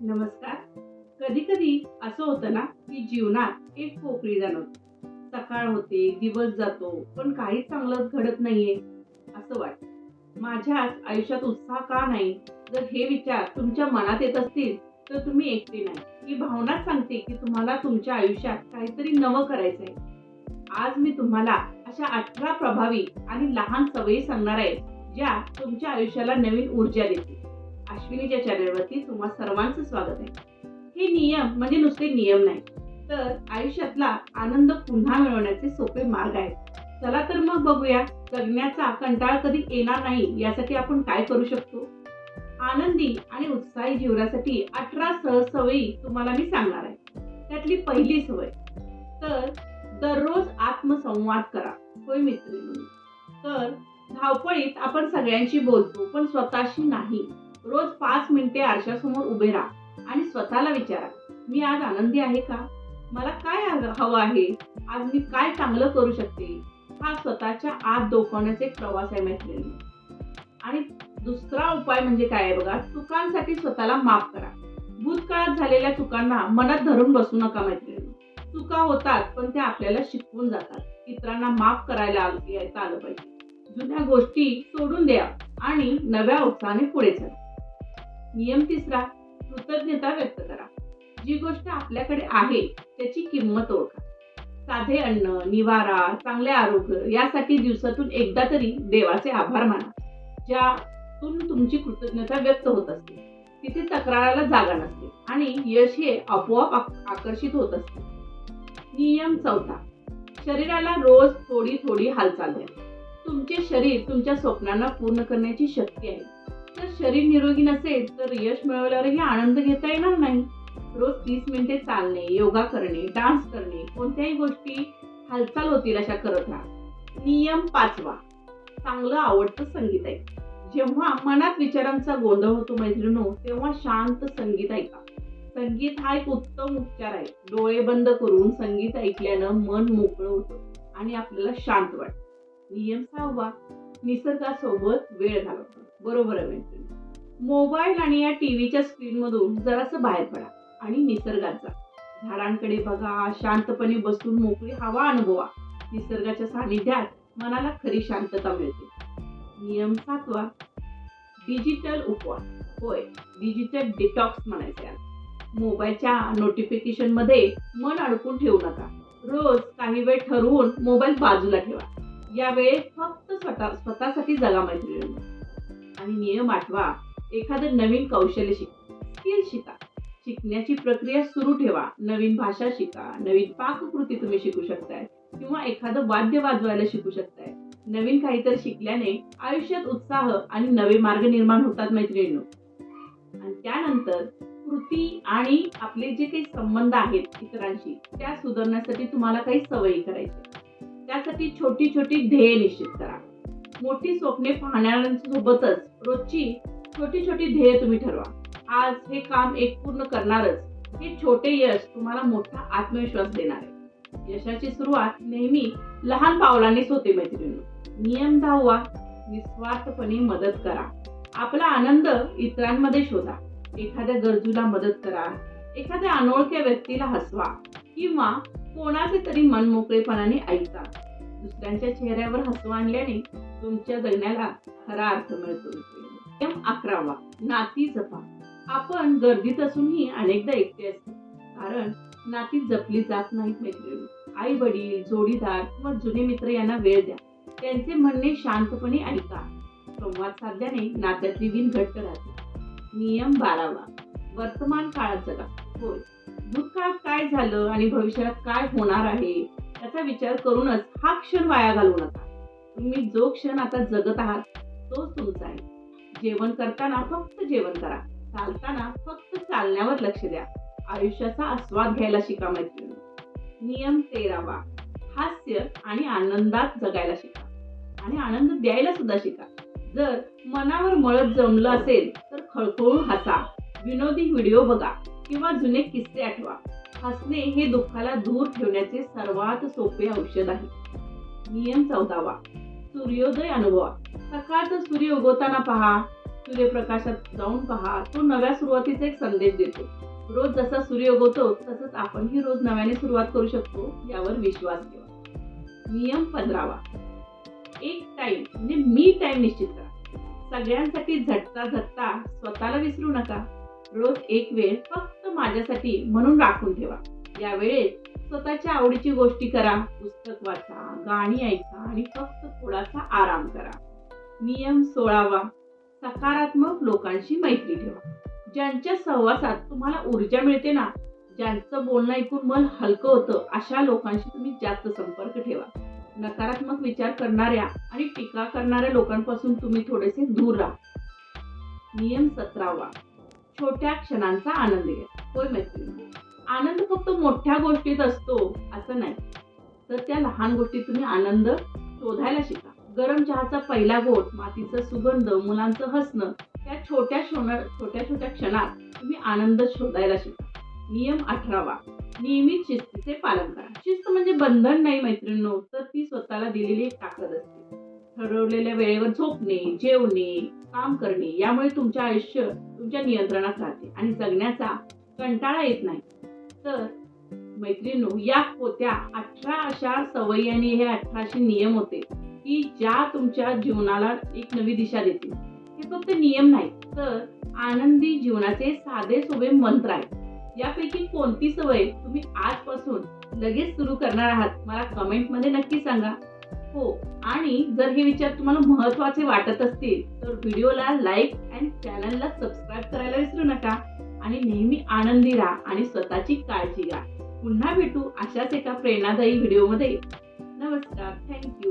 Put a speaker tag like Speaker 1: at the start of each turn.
Speaker 1: नमस्कार. कधी कधी असं होतं ना की जीवनात एक पोकळी जाणवते. सकाळ होते दिवस जातो पण काहीच चांगलं घडत नाहीये असं वाटतं. माझ्याच आयुष्यात उत्साह का नाही? जर हे विचार तुमच्या मनात येत असतील तर तुम्ही एकटे नाही. ही भावनाच सांगते की तुम्हाला तुमच्या आयुष्यात काहीतरी नवं करायचंय आज मी तुम्हाला अशा अठरा प्रभावी आणि लहान सवयी सांगणार आहे ज्या तुमच्या आयुष्याला नवीन ऊर्जा देतील. अश्विनीच्या चॅनलवरती तुम्हा सर्वांचं स्वागत आहे. हे नियम म्हणजे नुसते नियम नाही. तर आयुष्यातला आनंद पुन्हा मिळवण्याचे सोपे मार्ग आहेत. चला तर मग बघूया जगण्याचा कंटाळ कधी येणार नाही यासाठी आपण काय करू शकतो? आनंदी आणि उत्साही जीवनासाठी अठरा सहज सवयी तुम्हाला मी सांगणार आहे. त्यातली पहिली सवय. तर दररोज आत्मसंवाद करा. होय मित्र तर धावपळीत आपण सगळ्यांशी बोलतो पण स्वतःशी नाही. रोज पाच मिनिटे आरशासमोर उभे राहा आणि स्वतःला विचारा मी आज आनंदी आहे का? मला काय हवं आहे? आज मी काय चांगलं करू शकते? हा स्वतःच्या आत डोकवण्याचा एक प्रवास आहे मैत्रिणी. आणि दुसरा उपाय म्हणजे काय आहे बघा चुकांसाठी स्वतःला माफ करा. भूतकाळात झालेल्या चुकांना मनात धरून बसू नका मैत्रिणी. चुका होतात पण त्या आपल्याला शिकवून जातात. इतरांना माफ करायला यायचं आलं पाहिजे. जुन्या गोष्टी सोडून द्या आणि नव्या उत्साहाने पुढे चला. नियम तिसरा कृतज्ञता व्यक्त करा. जी गोष्ट आपल्याकडे आहे त्याची किंमत ओळखा. साधे अन्न निवारा चांगले आरोग्य यासाठी दिवसातून एकदा तरी देवाचे आभार माना ज्यातून तुमची कृतज्ञता व्यक्त होत असते. तिथे तक्राराला जागा नसते आणि यश हे आपोआप आकर्षित होत असते. नियम चौथा. शरीराला रोज थोडी थोडी हालचाल द्या. तुमचे शरीर तुमच्या स्वप्नांना पूर्ण करण्याची शक्ती आहे. जर शरीर निरोगी नसेल तर यश मिळवल्यावरही आनंद घेता येणार नाही. रोज तीस मिनिटे चालणे योगा करणे डान्स करणे कोणत्याही गोष्टी हालचाल होतील अशा करत राहा. नियम पाचवा. चांगलं आवडतं संगीत आहे जेव्हा मनात विचारांचा गोंधळ होतो मैत्रिणो तेव्हा शांत संगीत ऐका. संगीत हा एक उत्तम उपचार आहे. डोळे बंद करून संगीत ऐकल्यानं मन मोकळं होतं आणि आपल्याला शांत वाटतं. नियम सहावा. निसर्गासोबत वेळ घालवतो. बरोबर आहे मैत्रिणी? मोबाईल आणि या टीव्हीच्या स्क्रीन मधून जरासं बाहेर पडा आणि निसर्गाचा. झाडांकडे बघा शांतपणे बसून मोकळी हवा अनुभवा. निसर्गाच्या सानिध्यात मनाला खरी शांतता मिळते. नियम सातवा डिजिटल उपवास. होय डिजिटल डिटॉक्स म्हणायचे मोबाईलच्या नोटिफिकेशनमध्ये मन अडकून ठेवू नका. रोज काही वेळ ठरवून मोबाईल बाजूला ठेवा. या वेळेत फक्त स्वतः स्वतःसाठी जगा मैत्रिणी आणि नियम आठवा एखादं नवीन कौशल्य शिका स्किल शिका. शिकण्याची प्रक्रिया सुरू ठेवा. नवीन भाषा शिका. नवीन पाककृती तुम्ही शिकू शकताय. किंवा एखादं वाद्य वाजवायला शिकू शकताय. नवीन काहीतरी शिकल्याने आयुष्यात उत्साह आणि नवे मार्ग निर्माण होतात मैत्रिणींनो. आणि त्यानंतर कृती आणि आपले जे काही संबंध आहेत इतरांशी त्या सुधारण्यासाठी तुम्हाला काही सवयी करायच्या त्यासाठी छोटी छोटी ध्येय निश्चित करा. मोठी स्वप्ने पाहणाऱ्यांसोबतच रोजची छोटी छोटी ध्येय तुम्ही ठरवा. आज हे काम एक पूर्ण करणारच हे छोटे यश तुम्हाला मोठा आत्मविश्वास देणार आहे. यशाची सुरुवात नेहमी लहान पावलांनीच होते मैत्रिणी नियम दहावा निस्वार्थपणे मदत करा. आपला आनंद इतरांमध्ये शोधा. एखाद्या गरजूला मदत करा. एखाद्या अनोळख्या व्यक्तीला हसवा किंवा कोणाचे तरी मन मोकळेपणाने ऐका दुसऱ्यांच्या चेहऱ्यावर हसू आणल्याने तुमच्या जगण्याला खरा अर्थ मिळतो. नियम अकरावा नाती जपा. आपण गर्दीत असूनही अनेकदा एकटे असतो. कारण नाती जपली जात नाहीत मैत्रिणी. आई वडील जोडीदार किंवा जुने मित्र यांना वेळ द्या. त्यांचे म्हणणे शांतपणे ऐका. संवाद साधल्याने नात्यातली विण घट्ट राहते. नियम बारावा वर्तमान काळात जगा. होय. भूतकाळात काय झालं आणि भविष्यात काय होणार आहे याचा विचार करूनच हा क्षण वाया घालवू नका. तुम्ही जो क्षण आता जगत आहात तोच तुमचा आहे. जेवण करताना फक्त जेवण करा. चालताना फक्त चालण्यावर लक्ष द्या. आयुष्याचा आस्वाद घ्यायला शिका मैत्रिणी. नियम तेरावा. हास्य आणि आनंदात जगायला शिका. आणि आनंद द्यायला सुद्धा शिका. जर मनावर मळत जमलं असेल तर खळखळून हसा. विनोदी व्हिडिओ बघा. किंवा जुने किस्से आठवा. हसणे हे दुःखाला दूर ठेवण्याचे सर्वात सोपे औषध आहे. नियम चौदावा. सूर्योदय अनुभवा. सकाळचा सूर्य उगवताना पहा. सूर्यप्रकाशात जाऊन पहा. तो नव्या सुरुवातीचा एक संदेश देतो. रोज जसा सूर्य उगवतो तसंच आपणही रोज नव्याने सुरुवात करू शकतो यावर विश्वास ठेवा. नियम पंधरावा. एक टाइम म्हणजे मी टाइम निश्चित करा. सगळ्यांसाठी झटता झटता स्वतःला विसरू नका. रोज एक वेळ फक्त माझ्यासाठी म्हणून राखून ठेवा. यावेळेस स्वतःच्या आवडीची गोष्टी करा पुस्तक वाचा गाणी ऐका आणि फक्त थोडासा आराम करा. नियम सोळावा. सकारात्मक लोकांशी मैत्री ठेवा. ज्यांच्या सहवासात तुम्हाला ऊर्जा मिळते ना ज्यांचं बोलणं ऐकून मन हलकं होतं अशा लोकांशी तुम्ही जास्त संपर्क ठेवा. नकारात्मक विचार करणाऱ्या आणि टीका करणाऱ्या लोकांपासून तुम्ही थोडेसे दूर राहा. नियम सतरावा. छोट्या क्षणांचा आनंद घ्या होय मैत्रिणी? आनंद फक्त मोठ्या गोष्टीत असतो असं नाही. तर त्या लहान गोष्टीत तुम्ही आनंद शोधायला शिका. गरम चहाचा पहिला गोट मातीचा सुगंध मुलांचं हसणं त्या छोट्या क्षणा छोट्या छोट्या क्षणात तुम्ही आनंद शोधायला शिका. नियम अठरावा. नियमित शिस्तीचे पालन करा. शिस्त म्हणजे बंधन नाही मैत्रिणींनो तर ती स्वतःला दिलेली एक ताकद असते. ठरवलेल्या वेळेवर झोपणे जेवणे काम करणे यामुळे तुमचे आयुष्य तुमच्या नियंत्रणात राहते आणि जगण्याचा कंटाळा येत नाही. तर मैत्रिणींनो या होत्या अठरा अशा सवयी आणि हे अठराशे नियम होते की ज्या तुमच्या जीवनाला एक नवी दिशा देतील. हे फक्त नियम नाही तर आनंदी जीवनाचे साधे सोबे मंत्र आहेत. यापैकी कोणती सवय तुम्ही आजपासून लगेच सुरू करणार आहात मला कमेंटमध्ये नक्की सांगा. हो. आणि जर हे विचार तुम्हाला महत्त्वाचे वाटत असतील तर व्हिडिओला लाईक अँड चॅनलला सबस्क्राईब करायला विसरू नका. आणि नेहमी आनंदी राहा आणि स्वतःची काळजी घ्या. पुन्हा भेटू अशाच एका प्रेरणादायी व्हिडिओमध्ये. नमस्कार. थँक्यू